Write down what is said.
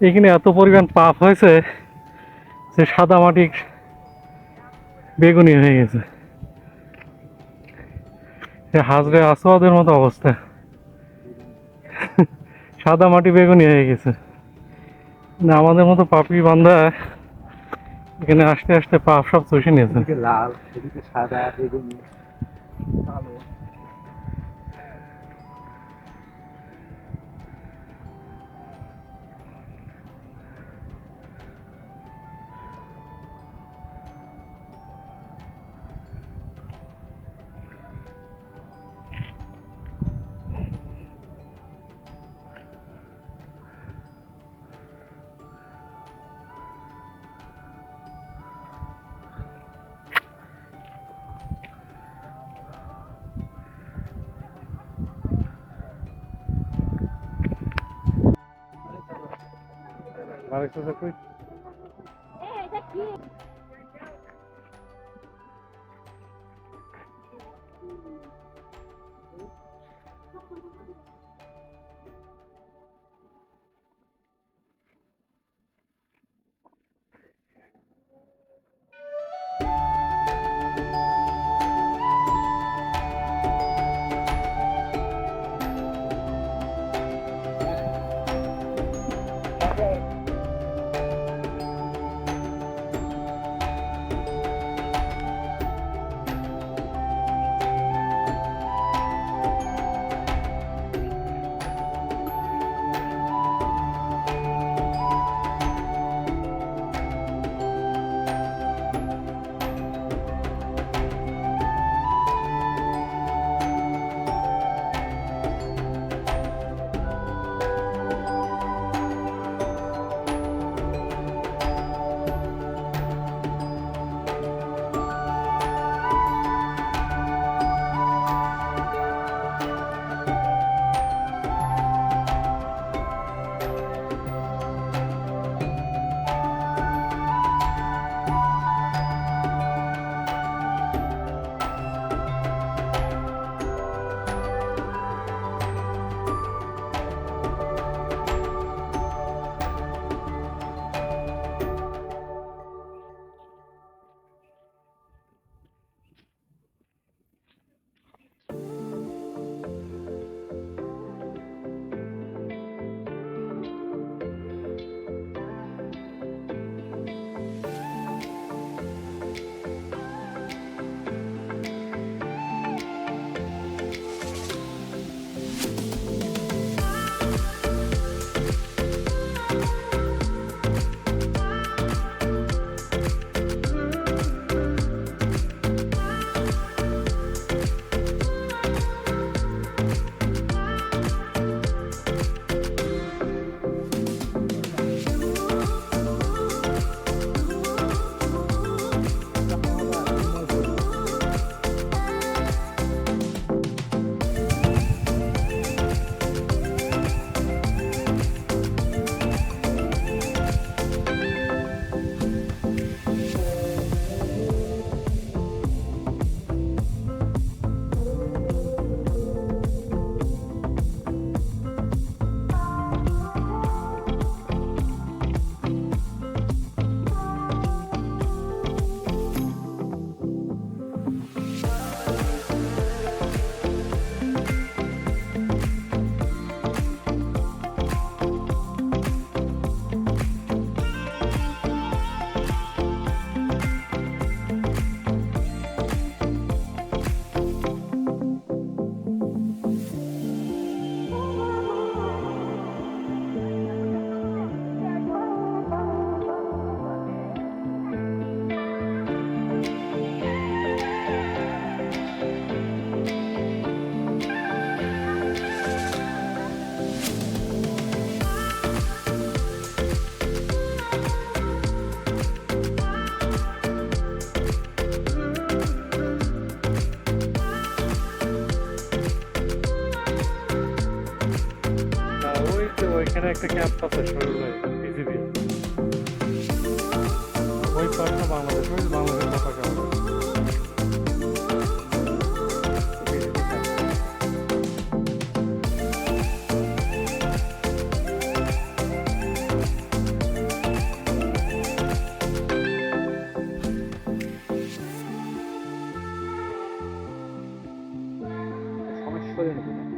এখানে এত পরিমাণ পাপ হয়েছে যে সাদা মাটি বেগুনি হয়ে গেছে। হাজরে আসোয়াদের মতো অবস্থা। সাদা মাটি বেগুনি হয়ে গেছে। না, আমাদের মতো পাপি বান্ধা এখানে আসতে আসতে পাপ সব চষে নিয়েছে। লাল সাদা, বেগুনি Para que você foi? É, daqui. Thank connect the campus şöyle bizi bir. Boy parkına Bangladeş. Biz Bangladeş'e bakacağız. Ama şöyle